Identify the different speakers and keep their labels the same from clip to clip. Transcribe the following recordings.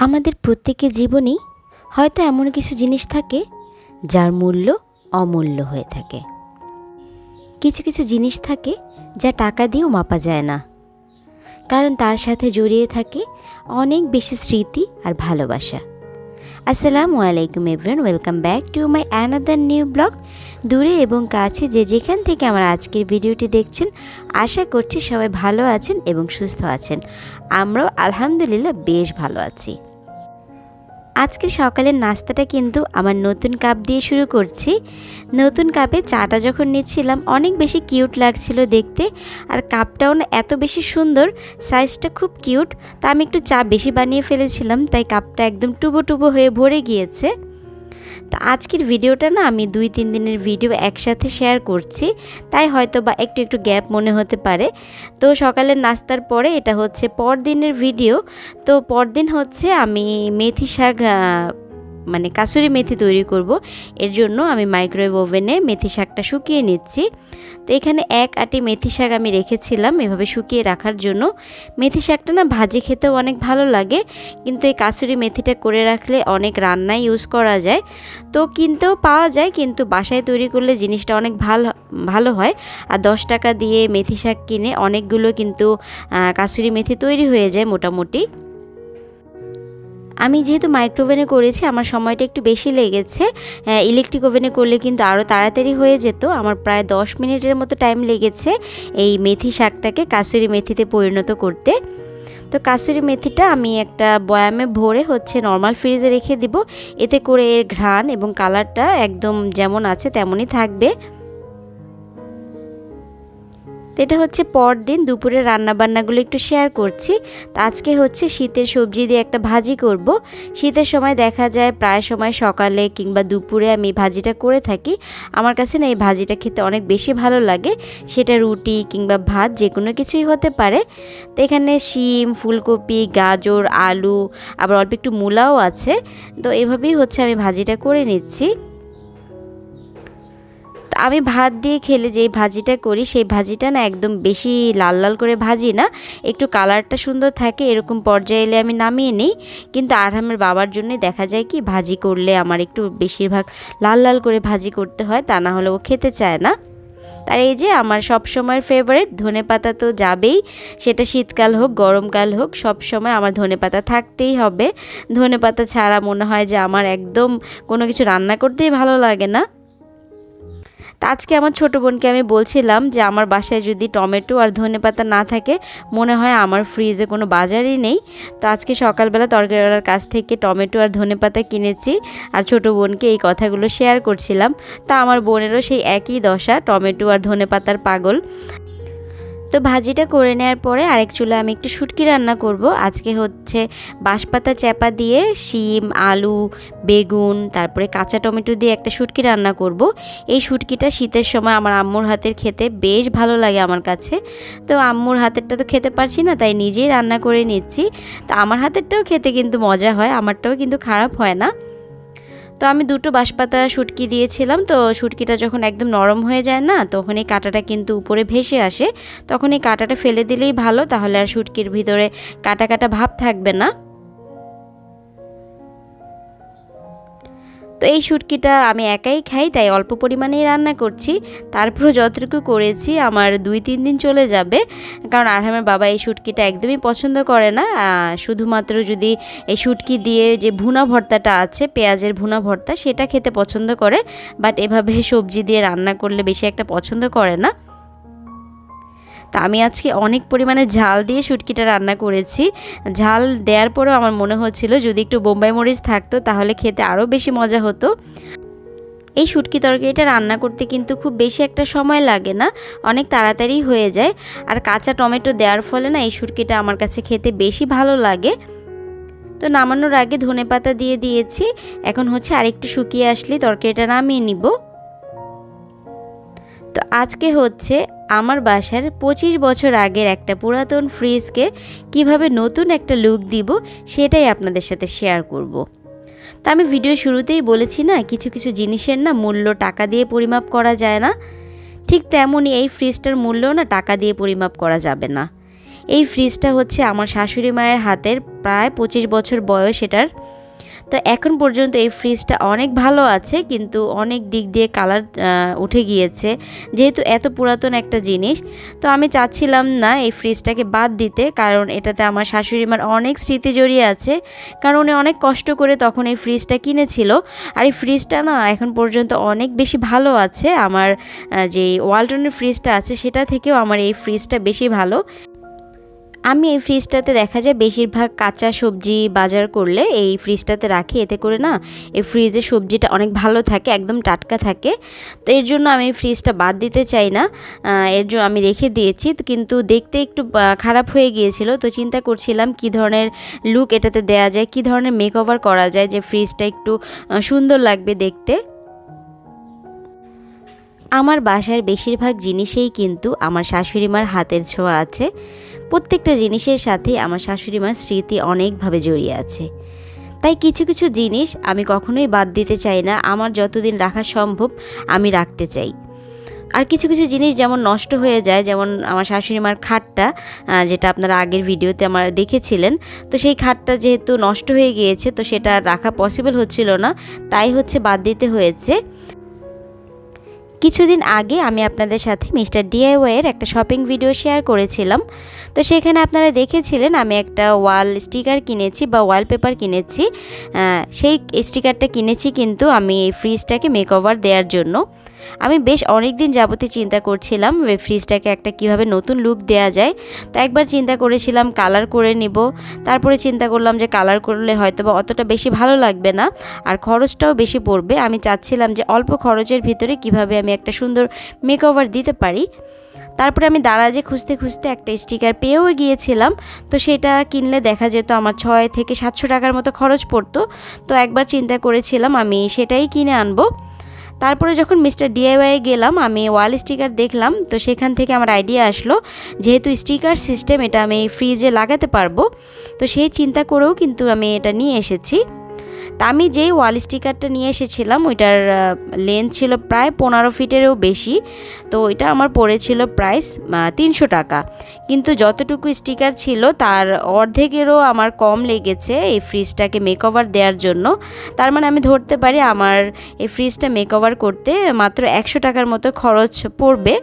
Speaker 1: আমাদের প্রত্যেকের জীবনেই হয়তো এমন কিছু জিনিস থাকে যার মূল্য অমূল্য হয়ে থাকে। কিছু কিছু জিনিস থাকে যা টাকা দিয়েও মাপা যায় না। কারণ তার সাথে জড়িয়ে থাকে অনেক বেশি স্মৃতি আর ভালোবাসা। আসসালামু আলাইকুম everyone, welcome back to my another new blog. দূরে এবং কাছে যে যেখান থেকে আমার আজকের ভিডিওটি দেখছেন, আশা করছি সবাই ভালো আছেন এবং সুস্থ আছেন। আমরাও আলহামদুলিল্লাহ বেশ ভালো আছি। আজকে সকালের নাস্তাটা কিন্তু আমার নতুন কাপ দিয়ে শুরু করছি। নতুন কাপে চাটা যখন নিচ্ছিলাম, অনেক বেশি কিউট লাগছিল দেখতে আর কাপটাও না এত বেশি সুন্দর, সাইজটা খুব কিউট। তা আমি একটু চা বেশি বানিয়ে ফেলেছিলাম, তাই কাপটা একদম টুবো টুবো হয়ে ভরে গিয়েছে। তা আজকের ভিডিওটা না আমি দুই, তিন দিনের ভিডিও একসাথে শেয়ার করছি। তাই হয়তো বা একটু একটু গ্যাপ মনে হতে পারে। তো সকালের নাস্তার পরে এটা হচ্ছে পরদিনের ভিডিও। তো পরদিন হচ্ছে আমি মেথি শাক মানে কাসুরি মেথি তৈরি করব। এর জন্য আমি মাইক্রোওয়েভ ওভেনে মেথি শাকটা শুকিয়ে নিচ্ছি। তো এখানে এক আটি মেথি শাক আমি রেখেছিলাম এভাবে শুকিয়ে রাখার জন্য। মেথি শাকটা না ভাজি খেতেও অনেক ভালো লাগে, কিন্তু এই কাসুরি মেথিটা করে রাখলে অনেক রান্নায় ইউজ করা যায়। তো কিনতেও পাওয়া যায়, কিন্তু বাসায় তৈরি করলে জিনিসটা অনেক ভালো ভালো হয়। আর দশ টাকা দিয়ে মেথি শাক কিনে অনেকগুলো কিন্তু কাসুরি মেথি তৈরি হয়ে যায় মোটামুটি। আমি যেহেতু মাইক্রোওভেনে করেছি, আমার সময়টা একটু বেশি লেগেছে। ইলেকট্রিক ওভেনে করলে কিন্তু আরও তাড়াতাড়ি হয়ে যেত। আমার প্রায় দশ মিনিটের মতো টাইম লেগেছে এই মেথি শাকটাকে কাসুরি মেথিতে পরিণত করতে। তো কাসুরি মেথিটা আমি একটা বয়ামে ভরে হচ্ছে নর্মাল ফ্রিজে রেখে দিব। এতে করে এর ঘ্রাণ এবং কালারটা একদম যেমন আছে তেমনই থাকবে। তো এটা হচ্ছে পরদিন দুপুরে রান্নাবান্নাগুলো একটু শেয়ার করছি। তো আজকে হচ্ছে শীতের সবজি দিয়ে একটা ভাজি করব। শীতের সময় দেখা যায় প্রায় সময় সকালে কিংবা দুপুরে আমি ভাজিটা করে থাকি। আমার কাছে না এই ভাজিটা খেতে অনেক বেশি ভালো লাগে। সেটা রুটি কিংবা ভাত যে কোনো কিছুই হতে পারে। তো এখানে শিম, ফুলকপি, গাজর, আলু, আবার অল্প একটু মূলাও আছে। তো এভাবেই হচ্ছে আমি ভাজিটা করে নিচ্ছি। আমি ভাত দিয়ে খেলে যেই ভাজিটা করি, সেই ভাজিটা না একদম বেশি লাল লাল করে ভাজি না। একটু কালারটা সুন্দর থাকে, এরকম পর্যায়ে এলে আমি নামিয়ে নিই। কিন্তু আরহামের বাবার জন্যই দেখা যায় কি, ভাজি করলে আমার একটু বেশিরভাগ লাল লাল করে ভাজি করতে হয়, তা না হলে ও খেতে চায় না। তার এই যে আমার সব সময়ের ফেভারিট ধনে পাতা তো যাবেই, সেটা শীতকাল হোক, গরমকাল হোক সব সময় আমার ধনে পাতা থাকতেই হবে। ধনে পাতা ছাড়া মনে হয় যে আমার একদম কোনো কিছু রান্না করতেই ভালো লাগে না। তা আজকে আমার ছোট বোনকে আমি বলছিলাম যে আমার বাসায় যদি টমেটো আর ধনে পাতা না থাকে, মনে হয় আমার ফ্রিজে কোনো বাজারই নেই। তো আজকে সকালবেলা তরকারিওয়ালার কাছ থেকে টমেটো আর ধনে পাতা কিনেছি আর ছোট বোনকে এই কথাগুলো শেয়ার করছিলাম। তা আমার বোনেরও সেই একই দশা, টমেটো আর ধনে পাতার পাগল। তো ভাজিটা করে নেওয়ার পরে আরেক চুলা আমি একটু শুটকি রান্না করব। আজকে হচ্ছে বাঁশপাতা চ্যাপা দিয়ে শিম, আলু, বেগুন, তারপরে কাঁচা টমেটো দিয়ে একটা শুটকি রান্না করব। এই শুটকিটা শীতের সময় আমার আম্মুর হাতের খেতে বেশ ভালো লাগে আমার কাছে। তো আম্মুর হাতেরটা তো খেতে পারছি না, তাই নিজেই রান্না করে নিচ্ছি। তো আমার হাতেরটাও খেতে কিন্তু মজা হয়, আমারটাও কিন্তু খারাপ হয় না। তো আমি দুটো বাঁশপাতা শুটকি দিয়েছিলাম, তো শুটকিটা যখন একদম নরম হয়ে যায় না, তখন এই কাঁটাটা কিন্তু উপরে ভেসে আসে। তখন এই কাঁটাটা ফেলে দিলেই ভালো, তাহলে আর শুটকির ভিতরে কাটা কাটা ভাব থাকবে না। তো এই শুটকিটা আমি একাই খাই, তাই অল্প পরিমাণেই রান্না করছি। তারপরও যতটুকু করেছি, আমার দুই তিন দিন চলে যাবে। কারণ আরহামের বাবা এই শুটকিটা একদমই পছন্দ করে না। শুধুমাত্র যদি এই শুটকি দিয়ে যে ভুনা ভর্তাটা আছে, পেঁয়াজের ভুনা ভর্তা, সেটা খেতে পছন্দ করে। বাট এভাবে সবজি দিয়ে রান্না করলে বেশি একটা পছন্দ করে না। তা আমি আজকে অনেক পরিমাণে ঝাল দিয়ে শুটকিটা রান্না করেছি। ঝাল দেওয়ার পরেও আমার মনে হচ্ছিল যদি একটু বোম্বাই মরিচ থাকতো তাহলে খেতে আরও বেশি মজা হতো। এই শুটকি তরকারিটা রান্না করতে কিন্তু খুব বেশি একটা সময় লাগে না, অনেক তাড়াতাড়ি হয়ে যায়। আর কাঁচা টমেটো দেওয়ার ফলে না এই শুটকিটা আমার কাছে খেতে বেশি ভালো লাগে। তো নামানোর আগে ধনেপাতা দিয়ে দিয়েছি, এখন হচ্ছে আরেকটু শুকিয়ে আসলে তরকারিটা নামিয়ে নিব। তো আজকে হচ্ছে আমার বাসার পঁচিশ বছর আগের একটা পুরাতন ফ্রিজকে কীভাবে নতুন একটা লুক দিব সেটাই আপনাদের সাথে শেয়ার করব। তা আমি ভিডিও শুরুতেই বলেছি না, কিছু কিছু জিনিসের না মূল্য টাকা দিয়ে পরিমাপ করা যায় না। ঠিক তেমনই এই ফ্রিজটার মূল্য না টাকা দিয়ে পরিমাপ করা যাবে না। এই ফ্রিজটা হচ্ছে আমার শাশুড়ি মায়ের হাতের প্রায় পঁচিশ বছর বয়স এটার। তো এখন পর্যন্ত এই ফ্রিজটা অনেক ভালো আছে, কিন্তু অনেক দিক দিয়ে কালার উঠে গিয়েছে। যেহেতু এত পুরাতন একটা জিনিস, তো আমি চাচ্ছিলাম না এই ফ্রিজটাকে বাদ দিতে, কারণ এটাতে আমার শাশুড়ি মার অনেক স্মৃতি জড়িয়ে আছে। কারণ উনি অনেক কষ্ট করে তখন এই ফ্রিজটা কিনেছিল। আর এই ফ্রিজটা না এখন পর্যন্ত অনেক বেশি ভালো আছে। আমার যে ওয়ালটনের ফ্রিজটা আছে, সেটা থেকেও আমার এই ফ্রিজটা বেশি ভালো। আমি এই ফ্রিজটাতে দেখা যায় বেশিরভাগ কাঁচা সবজি বাজার করলে এই ফ্রিজটাতে রাখি। এতে করে না এই ফ্রিজে সবজিটা অনেক ভালো থাকে, একদম টাটকা থাকে। তো এর জন্য আমি ফ্রিজটা বাদ দিতে চাই না। এর জন্য আমি রেখে দিয়েছি। কিন্তু দেখতে একটু খারাপ হয়ে গিয়েছিল। তো চিন্তা করছিলাম কি ধরনের লুক এটাতে দেয়া যায়, কি ধরনের মেকওভার করা যায় যে ফ্রিজটা একটু সুন্দর লাগবে দেখতে। আমার বাসার বেশিরভাগ জিনিসেই কিন্তু আমার শাশুড়ি মার হাতের ছোঁয়া আছে। প্রত্যেকটা জিনিসের সাথে আমার শাশুড়ি মার স্মৃতি অনেকভাবে জড়িয়ে আছে। তাই কিছু কিছু জিনিস আমি কখনোই বাদ দিতে চাই না, আমার যতদিন রাখা সম্ভব আমি রাখতে চাই। আর কিছু কিছু জিনিস যেমন নষ্ট হয়ে যায়, যেমন আমার শাশুড়ি মার খাটটা যেটা আপনারা আগের ভিডিওতে আমার দেখেছিলেন, তো সেই খাটটা যেহেতু নষ্ট হয়ে গিয়েছে, তো সেটা রাখা পসিবল হচ্ছিল না, তাই হচ্ছে বাদ দিতে হয়েছে। কিছুদিন আগে আমি আপনাদের সাথে মিস্টার ডিআইওয়াইয়ের একটা শপিং ভিডিও শেয়ার করেছিলাম। তো সেখানে আপনারা দেখেছিলেন আমি একটা ওয়াল স্টিকার কিনেছি বা ওয়ালপেপার কিনেছি। সেই স্টিকারটা কিনেছি কিন্তু আমি এই ফ্রিজটাকে মেকওভার দেওয়ার জন্য। আমি বেশ অনেক দিন যাবতে চিন্তা করছিলাম ওই ফ্রিজটাকে একটা কীভাবে নতুন লুক দেয়া যায়। তো একবার চিন্তা করেছিলাম কালার করে নিব। তারপরে চিন্তা করলাম যে কালার করলে হয়তো বা অতটা বেশি ভালো লাগবে না, আর খরচটাও বেশি পড়বে। আমি চাচ্ছিলাম যে অল্প খরচের ভিতরে কীভাবে আমি একটা সুন্দর মেকওভার দিতে পারি। তারপরে আমি দারাজে খুঁজতে খুঁজতে একটা স্টিকার পেয়েও গিয়েছিলাম। তো সেটা কিনলে দেখা যেত আমার ছয় থেকে সাতশো টাকার মতো খরচ পড়তো। তো একবার চিন্তা করেছিলাম আমি সেটাই কিনে আনব। তারপরে যখন মিস্টার ডিআইওয়াই গেলাম, আমি ওয়াল স্টিকার দেখলাম, তো সেখান থেকে আমার আইডিয়া আসলো যেহেতু স্টিকার সিস্টেম এটা আমি ফ্রিজে লাগাতে পারব, তো সেই চিন্তা করেও কিন্তু আমি এটা নিয়ে এসেছি। তা আমি যেই ওয়াল স্টিকারটা নিয়ে এসেছিলাম, ওইটার লেন্থ ছিল প্রায় পনেরো ফিটেরও বেশি। তো ওইটা আমার পড়েছিল প্রাইস তিনশো টাকা। কিন্তু যতটুকু স্টিকার ছিল, তার অর্ধেকেরও আমার কম লেগেছে এই ফ্রিজটাকে মেকওভার দেওয়ার জন্য। তার মানে আমি ধরতে পারি আমার এই ফ্রিজটা মেকওভার করতে মাত্র একশো টাকার মতো খরচ পড়বে।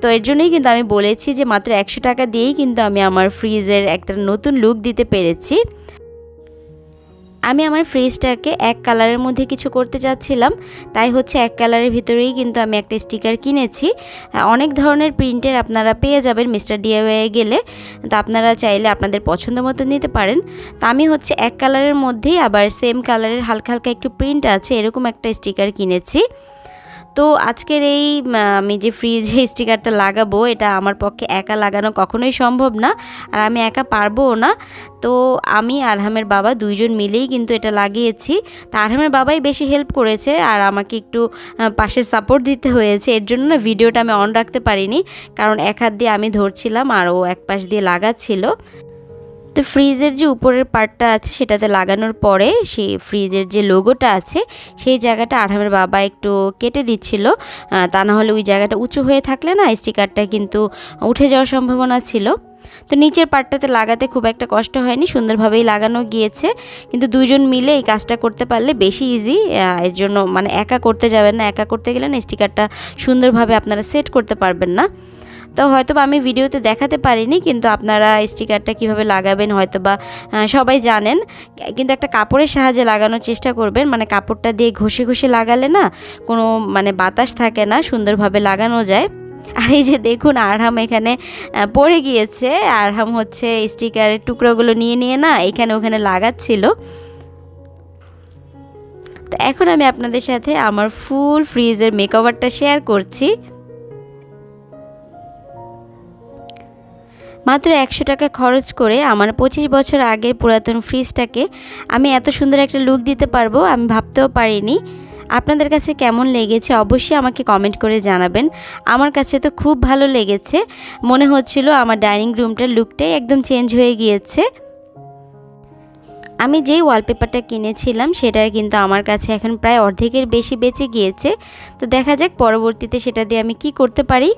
Speaker 1: তো এর জন্যই কিন্তু আমি বলেছি যে, মাত্র একশো টাকা দিয়েই কিন্তু আমি আমার ফ্রিজের একটা নতুন লুক দিতে পেরেছি। আমি আমার ফ্রিজটাকে এক কালারের মধ্যে কিছু করতে চাচ্ছিলাম তাই হচ্ছে এক কালারের ভিতরেই কিন্তু আমি একটা স্টিকার কিনেছি। অনেক ধরনের প্রিন্টের আপনারা পেয়ে যাবেন মিস্টার ডিআইওয়ে গেলে। তো আপনারা চাইলে আপনাদের পছন্দ মতো নিতে পারেন। তা আমি হচ্ছে এক কালারের মধ্যেই আবার সেম কালারের হালকা হালকা একটু প্রিন্ট আছে, এরকম একটা স্টিকার কিনেছি। তো আজকের এই আমি যে ফ্রিজে স্টিকারটা লাগাবো, এটা আমার পক্ষে একা লাগানো কখনোই সম্ভব না, আর আমি একা পারবও না। তো আমি, আরহামের বাবা দুইজন মিলেই কিন্তু এটা লাগিয়েছি। তো আরহামের বাবাই বেশি হেল্প করেছে, আর আমাকে একটু পাশে সাপোর্ট দিতে হয়েছে। এর জন্য ভিডিওটা আমি অন রাখতে পারিনি, কারণ এক হাত দিয়ে আমি ধরছিলাম, আর ও এক পাশ দিয়ে লাগাচ্ছিল। তো ফ্রিজের যে উপরের পার্টটা আছে সেটাতে লাগানোর পরে সেই ফ্রিজের যে লোগোটা আছে, সেই জায়গাটা আঠামের বাবা একটু কেটে দিচ্ছিল। তা না হলে ওই জায়গাটা উঁচু হয়ে থাকলে না স্টিকারটা কিন্তু উঠে যাওয়ার সম্ভাবনা ছিল। তো নিচের পার্টটাতে লাগাতে খুব একটা কষ্ট হয়নি, সুন্দরভাবেই লাগানো গিয়েছে। কিন্তু দুজন মিলে এই কাজটা করতে পারলে বেশি ইজি এর জন্য মানে একা করতে যাবেন না, একা করতে গেলে না স্টিকারটা সুন্দরভাবে আপনারা সেট করতে পারবেন না। তো হয়তো আমি ভিডিওতে দেখাতে পারিনি, কিন্তু আপনারা স্টিকারটা কীভাবে লাগাবেন হয়তো বা সবাই জানেন। কিন্তু একটা কাপড়ের সাহায্যে লাগানোর চেষ্টা করবেন মানে কাপড়টা দিয়ে ঘষে ঘষে লাগালে না কোনো মানে বাতাস থাকে না, সুন্দরভাবে লাগানো যায়। আর এই যে দেখুন, আরহাম এখানে পড়ে গিয়েছে। আরহাম হচ্ছে স্টিকারের টুকরোগুলো নিয়ে নিয়ে না এখানে, ওখানে লাগাচ্ছিল। তো এখন আমি আপনাদের সাথে আমার ফুল ফ্রিজের মেকওভারটা শেয়ার করছি। মাত্র একশো টাকা খরচ করে আমার পঁচিশ বছর আগের পুরাতন ফ্রিজটাকে আমি এত সুন্দর একটা লুক দিতে পারব, আমি ভাবতেও পারিনি। আপনাদের কাছে কেমন লেগেছে অবশ্যই আমাকে কমেন্ট করে জানাবেন। আমার কাছে তো খুব ভালো লেগেছে। মনে হচ্ছিল আমার ডাইনিং রুমটার লুকটাই একদম চেঞ্জ হয়ে গিয়েছে। আমি যেই ওয়ালপেপারটা কিনেছিলাম সেটা কিন্তু আমার কাছে এখন প্রায় অর্ধেকের বেশি বেঁচে গিয়েছে। তো দেখা যাক পরবর্তীতে সেটা দিয়ে আমি কি করতে পারি।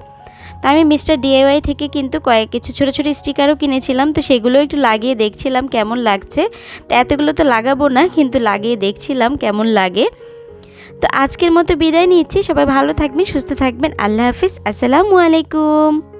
Speaker 1: তো আমি মিস্টার ডিআইওয়াই থেকে কিন্তু কয়েক, কিছু ছোটো ছোটো স্টিকারও কিনেছিলাম, তো সেগুলো একটু লাগিয়ে দেখছিলাম কেমন লাগছে। তো এতগুলো তো লাগাবো না, কিন্তু লাগিয়ে দেখছিলাম কেমন লাগে। তো আজকের মতো বিদায় নিচ্ছি, সবাই ভালো থাকবেন, সুস্থ থাকবেন, আল্লাহ হাফিজ, আসসালামু আলাইকুম।